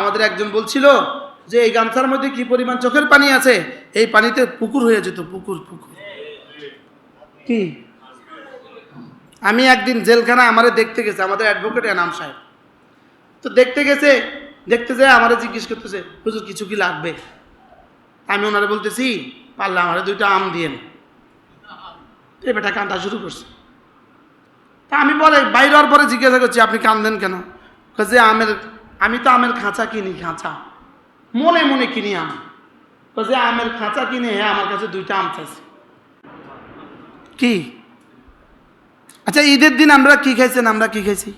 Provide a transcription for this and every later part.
আমাদের একজন বলছিল যে এই গামছার মধ্যে কি পরিমাণ চোখের পানি আছে? এই পানিতে পুকুর হয়ে যেত, পুকুর পুকুর। কি? আমি একদিন জেলখানা আমারে দেখতে গেছে, আমাদের অ্যাডভোকেট এনাম সাহেব। তো দেখতে গেছে, দেখতে যায় আমারে জিজ্ঞেস করতেছে, হুজুর, কিছু কি লাগবে? আমি ওনারে বলতেছি পারলে আমারে দুইটা আম দিয়েন। এই বেটা কান্দা শুরু করছে। তা আমি বলে, বাইরে হওয়ার পরে জিজ্ঞাসা করছি, আপনি কান্দেন কেন? যে, আমের আমি তো আমের খাঁচা কিনি, খাঁচা। মনে মনে কিনি আম। যে আমের খাঁচা কিনে হ্যাঁ আমার কাছে দুইটা আম চাইছে। কি? আচ্ছা ঈদের দিন আমরা কি খাইছেন, আমরা কি খাইছি?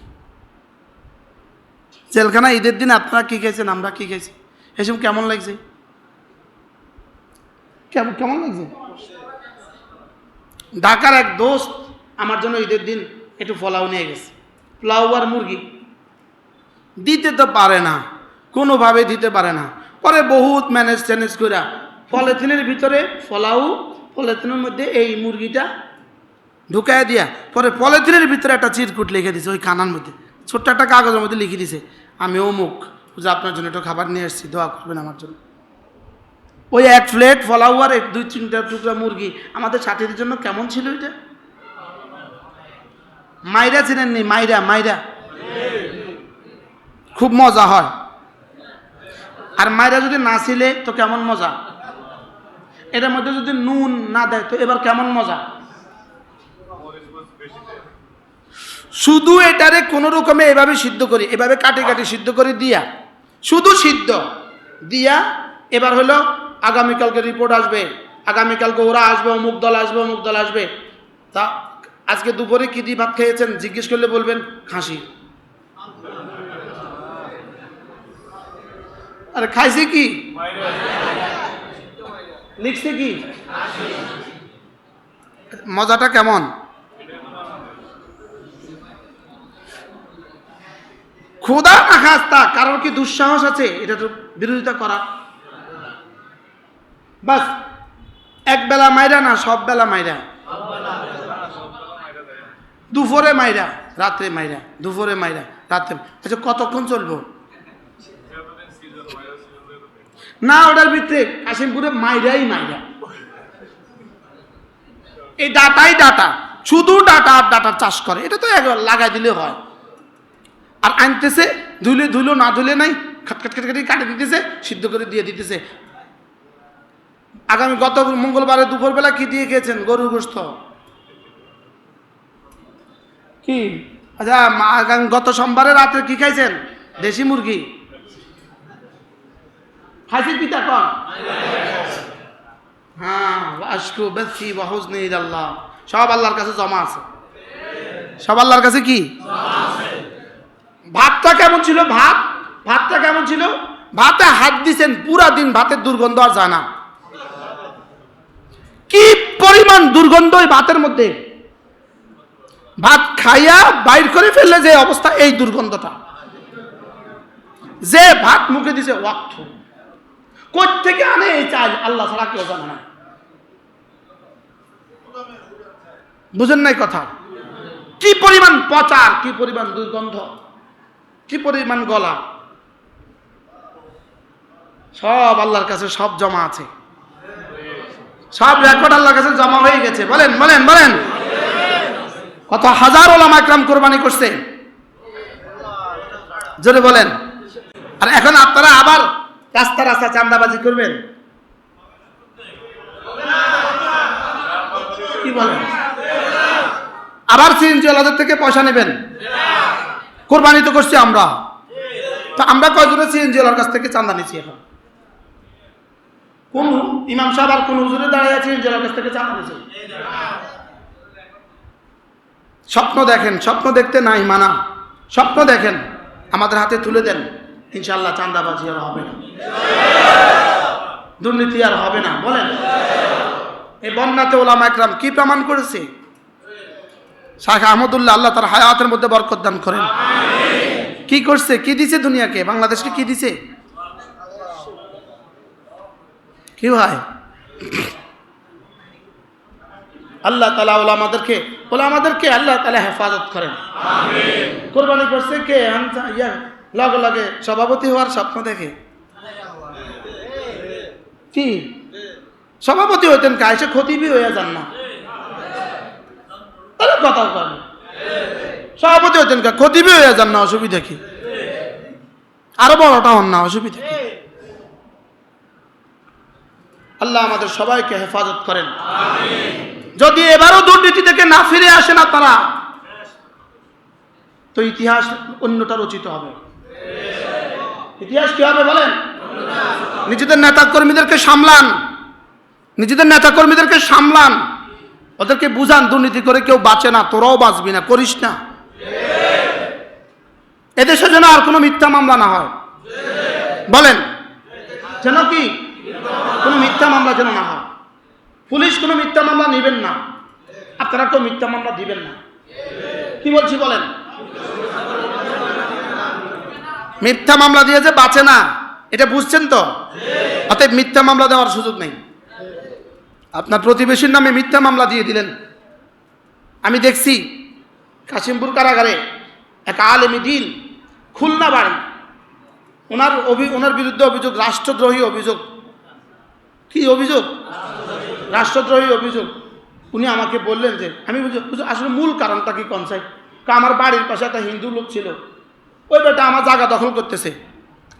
জেলখানা, ঈদের দিন আপনারা কি খাইছেন, আমরা কি খাইছি? এসব কেমন লাগছে? কেমন কেমন লাগছে? ঢাকার এক দোস্ত আমার জন্য ঈদের দিন একটু ফলাও নিয়ে গেছে। পোলাও আর মুরগি। দিতে তো পারে না কোনোভাবে দিতে পারে না। পরে বহুত ম্যানেজ ট্যানেজ করে পলিথিনের ভিতরে ফলাও, পলিথিনের মধ্যে এই মুরগিটা ঢুকায় দিয়া, পরে পলিথিনের ভিতরে একটা চিরকুট লিখে দিছে ওই কানার মধ্যে। ছোট্ট একটা কাগজের মধ্যে লিখে দিছে, আমি অমুক, যে আপনার জন্য একটু খাবার নিয়ে এসেছি দোয়া করবেন আমার জন্য। ওই এক প্লেট ফলাও আর এক, দুই, তিনটা টুকরা মুরগি, আমাদের সাথীদের জন্য কেমন ছিল এটা? মাইরা চিনেননি মাইরা মাইরা। খুব মজা হয়। আর মাইরা যদি না ছিলে তো কেমন মজা? এটার মধ্যে যদি নুন না দেয়, তো এবার কেমন মজা? শুধু এটারে কোনো রকমে এভাবে সিদ্ধ করি, এভাবে কাটে কাটে সিদ্ধ করে দিয়া। শুধু সিদ্ধ দিয়া, এবার হলো আগামীকালকে রিপোর্ট আসবে। আগামীকালকে ওরা আসবে, অমুক দল আসবে, অমুক দল আসবে। তা আজকে দুপুরে কি দিয়ে ভাত খেয়েছেন? জিজ্ঞেস করলে বলবেন, খাসি। আরে খাইছে কি? লিখছে কি? মজাটা কেমন? খোদা না খাস্তা কারোর কি দুঃসাহস আছে? এটা তো বিরোধিতা করা। বাস, এক বেলা মাইরা না, সব বেলা মাইরা? দুপুরে মাইরা, রাত্রে মাইরা, দুপুরে মাইরা, রাত্রে আচ্ছা কতক্ষণ চলবো? না ওটার ভিতরে কাশিমপুরে মাইরাই মাইরা। এই ডাটাই ডাটা, শুধু ডাটা আর ডাটা চাষ করে, এটা তো লাগাই দিলে হয়। আর আনতেছে ধুলে ধুলো না ধুলে নাই খাটখাট খাটখাটি কাটে দিতেছে, সিদ্ধ করে দিয়ে দিতেছে। আগামী গত মঙ্গলবারে দুপুরবেলা কি দিয়ে খেয়েছেন গরুর গোস্ত কি? আচ্ছা আগামী গত সোমবারে রাত্রে কি খাইছেন? দেশি মুরগি। খাইছেন কি কর হ্যাঁ আশকু বেশি বাহুজ নেই আল্লাহ সব আল্লাহর কাছে জমা আছে। সব আল্লাহর কাছে কি? ভাতটা কেমন ছিল? ভাত? ভাতটা কেমন ছিল? ভাতে হাত দিছেন, পুরা দিন ভাতের দুর্গন্ধ আর জানা কি পরিমাণ দুর্গন্ধ ওই ভাতের মধ্যে? ভাত খাইয়া বাইর করে ফেললে যে অবস্থা, এই দুর্গন্ধটা। যে ভাত মুখে দিছে, ওয়াক্ত। থেকে আনে এই চাল? আল্লাহ ছাড়া কেউ জানে না। বুঝেন নাই কথা? কি পরিমাণ পচার কি পরিমাণ দুর্গন্ধ, কি পরিমাণ গলা? সব আল্লাহর কাছে সব জমা আছে। সব রেকর্ড আল্লাহর কাছে জমা হয়ে গেছে। বলেন বলেন বলেন। কত হাজার ওলামা একরাম কোরবানি করছে। জোরে বলেন। আর এখন আপনারা আবার রাস্তা রাস্তা চান্দাবাজি করবেন? কি বলেন? আবার সিএনজি থেকে পয়সা নেবেন? কোরবানি তো করছি আমরা। তা আমরা কয়জনে সিএনজি ওলার কাছ থেকে চান্দা নিচ্ছি এখন? কোন, ইমাম সাহেব আর কোন হুজুরে দাঁড়িয়ে আছে ওলার কাছ থেকে চান্দা নিচ্ছে স্বপ্ন দেখেন, স্বপ্ন দেখতে নাই মানা। স্বপ্ন দেখেন, আমাদের হাতে তুলে দেন। ইনশাল্লাহ চান্দাবাজি আর হবে না। দুর্নীতি আর হবে না, বলেন। এই বন্যাতে ওলামা একরাম কি প্রমাণ করেছে? শাহ আহমদুল্লাহ আল্লাহ তার হায়াতের মধ্যে বরকত দান করেন। কি করছে? কি দিছে দুনিয়াকে? বাংলাদেশকে কি দিছে? কি ভাই? আল্লাহ তালা ওলা আমাদেরকে ওলা আমাদেরকে আল্লাহ তালা হেফাজত করেন। কোরবানি করছে কে? লগে লগে সভাপতি হওয়ার স্বপ্ন দেখে। কি সভাপতি হইতেন কা এসে খতিবি হইয়া যান না। আরে কথা সভাপতি হইতেন কা খতিবি হইয়া যান না, অসুবিধা কি? আরও বড়টা হন না, অসুবিধা কি? আল্লাহ আমাদের সবাইকে হেফাজত করেন। যদি এবারও দুর্নীতি থেকে না ফিরে আসে না তারা, তো ইতিহাস অন্যটা রচিত হবে। ইতিহাস কি হবে বলেন? নিজেদের নেতা কর্মীদেরকে সামলান। নিজেদের নেতা কর্মীদেরকে সামলান। ওদেরকে বুঝান, দুর্নীতি করে কেউ বাঁচে না, তোরাও বাঁচবি না, করিস না। এদেশে যেন আর কোনো মিথ্যা মামলা না হয়। বলেন, যেন কি? কোনো মিথ্যা মামলা যেন না হয়। পুলিশ কোনো মিথ্যা মামলা নেবেন না। আপনারা কেউ মিথ্যা মামলা দিবেন না। কি বলছি বলেন? মিথ্যা মামলা দিয়ে যে বাঁচে না। এটা বুঝছেন তো? অতএব মিথ্যা মামলা দেওয়ার সুযোগ নেই। আপনার প্রতিবেশীর নামে মিথ্যা মামলা দিয়ে দিলেন। আমি দেখছি কাশিমপুর কারাগারে এক আলেমি দিন, খুলনা বাড়ি। ওনার অভি, ওনার বিরুদ্ধে অভিযোগ, রাষ্ট্রদ্রোহী অভিযোগ। কি অভিযোগ? রাষ্ট্রদ্রোহী অভিযোগ। উনি আমাকে বললেন যে, আমি আসলে মূল কারণটা কি কনসাই? আমার বাড়ির পাশে একটা হিন্দু লোক ছিল। ওই বেটা আমার জায়গা দখল করতেছে।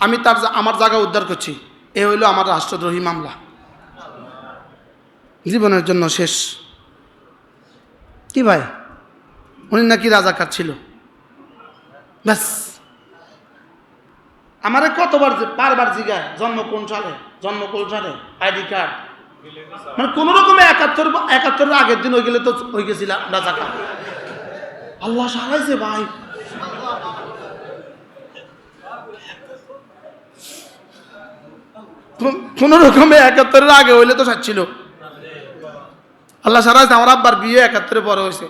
আমি তার আমার জায়গা উদ্ধার করছি। এ হইল আমার রাষ্ট্রদ্রোহী মামলা। জীবনের জন্য শেষ। কি ভাই? উনি নাকি রাজাকার ছিল। ব্যাস। আমারে কতবার বারবার জিগায় জন্ম কোন সালে জন্ম কোন সালে আইডি কার্ড। মানে কোন রকমে একাত্তর একাত্তরের আগের দিন হয়ে গেলে তো হয়ে গেছিলাম রাজাকার। আল্লাহ সারাইছে ভাই। কোন রকমে একাত্তরের আগে হইলে তো সাচ্ছিল আল্লাহ সারাইছে আমার আব্বার বিয়ে একাত্তরে পরে হয়েছে।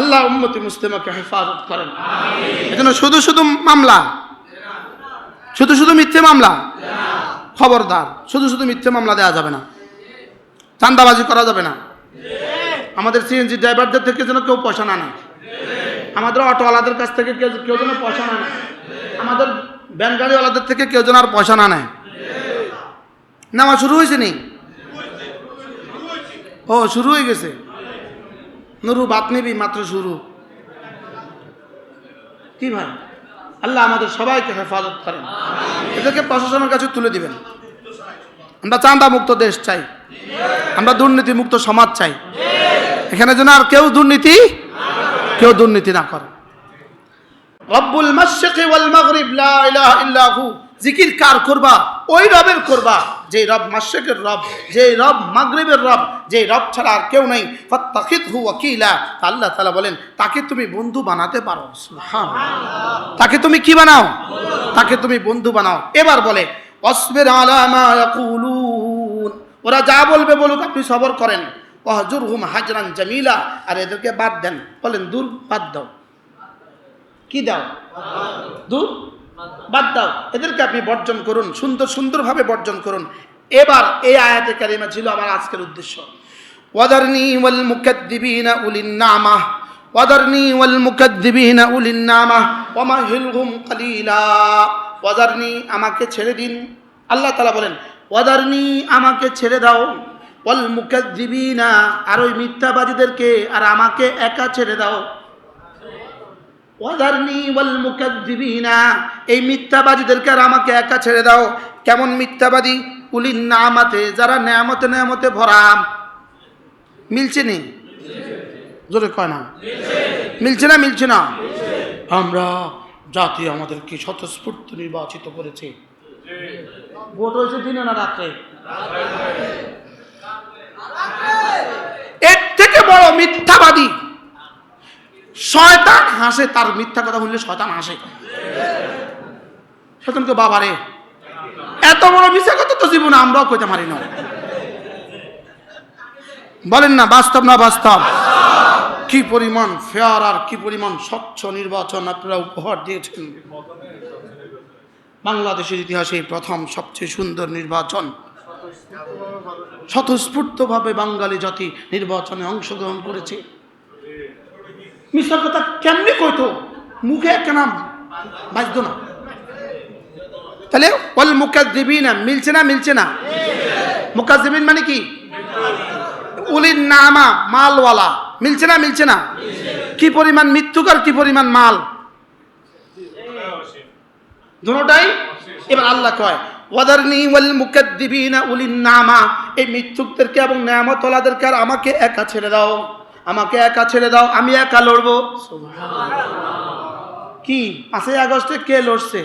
আল্লাহ উম্মতি মুসলিমাকে হেফাজত করেন। এজন্য শুধু শুধু মামলা, শুধু শুধু মিথ্যে মামলা, খবরদার, শুধু শুধু মিথ্যে মামলা দেওয়া যাবে না। চান্দাবাজি করা যাবে না। আমাদের সিএনজি ড্রাইভারদের থেকে যেন কেউ পয়সা না নেয়। আমাদের অটোওয়ালাদের কাছ থেকে কেউ কেউ যেন পয়সা না নেয়। আমাদের ভ্যান গাড়িওয়ালাদের থেকে কেউ যেন আর পয়সা না নেয়। নেওয়া শুরু হয়েছে নি? ও শুরু হয়ে গেছে। নুরু বাত নিবি মাত্র শুরু। কি ভাই? আল্লাহ আমাদের সবাইকে হেফাজত করেন। এদেরকে প্রশাসনের কাছে তুলে দিবেন। আমরা চাঁদা মুক্ত দেশ চাই। আমরা দুর্নীতি মুক্ত সমাজ চাই। এখানে যেন আর কেউ দুর্নীতি কেউ দুর্নীতি না করে। রব্বুল মাশরিকি ওয়াল মাগরিব, লা ইলাহা ইল্লা হু জিকির কার করবা? ওই রবের করবা। যে রব মাশরিকের রব যে রব মাগরিবের রব যে রব ছাড়া আর কেউ নেই। ফাত্তাখিযহু ওয়াকিলা। আল্লাহ তাআলা বলেন, তাকে তুমি বন্ধু বানাতে পারো। সুবহানাল্লাহ। তাকে তুমি কি বানাও? তাকে তুমি বন্ধু বানাও। এবার বলে, অসবির আলা মা ইয়াকুলুন। ওরা যা বলবে বলুক, আপনি সবর করেন। ওয়াহজুরহুম হাজরান জামিলা। আর এদেরকে বাদ দেন। বলেন, দূর বাদ দাও। কি দাও? দূর বাদ দাও। এদেরকে আপনি বর্জন করুন, সুন্দর, সুন্দরভাবে বর্জন করুন। এবার এই আয়াতে কারিমা ছিল আমার আজকের উদ্দেশ্য। নামা। নামা। আমাকে ছেড়ে দিন। আল্লাহ তাআলা বলেন, ওয়াদারনি আমাকে ছেড়ে দাও। ওয়াল মুকাদ্দিবিনা আর ওই মিথ্যাবাদীদেরকে আর আমাকে একা ছেড়ে দাও। এই মিথ্যাবাদীদেরকে আর আমাকে একা ছেড়ে দাও। কেমন মিথ্যাবাদী? উলিন নামাতে, যারা নেয়ামতে নেয়ামতে ভরা। মিলছে নি? জোরে কয় না? মিলছে না মিলছে না? আমরা জাতি আমাদেরকে স্বতঃস্ফূর্ত নির্বাচিত করেছে। ভোট হয়েছে দিনে না রাত্রে? এর থেকে বড় মিথ্যাবাদী শয়তান হাসে, তার মিথ্যা কথা বললে শয়তান হাসে। শয়তানকে বাবা রে এত বড় মিথ্যা কথা তো জীবনে আমরাও কইতে পারি না। বলেন না, বাস্তব না বাস্তব? কি পরিমাণ ফেয়ার আর কি পরিমাণ স্বচ্ছ নির্বাচন আপনারা উপহার দিয়েছেন। বাংলাদেশের ইতিহাসে প্রথম সবচেয়ে সুন্দর নির্বাচন। স্বতঃস্ফূর্তভাবে বাঙালি জাতি নির্বাচনে অংশগ্রহণ করেছে। মিশর কথা কেমনি কইতো? মুখে একটা নাম, বাজতো না। তাহলে ওয়াল মুকাদ্দিবিনা, মিলছে না মিলছে না? মুকাদ্দিবিন মানে কি? উলির নামা, মালওয়ালা। মিলছে না মিলছে না? কি পরিমাণ মৃত্যুক আর কি পরিমাণ মাল? দুটাই এবার আল্লাহ কয়, ওয়াদারনি ওয়াল মুকাদ্দিবিনা উলিন নামা। এই মৃত্যুকদেরকে এবং নিয়ামতওয়ালাদেরকে আর আমাকে একা ছেড়ে দাও। আমাকে একা ছেড়ে দাও আমি একা লড়ব। কি? পাঁচই আগস্টে কে লড়ছে?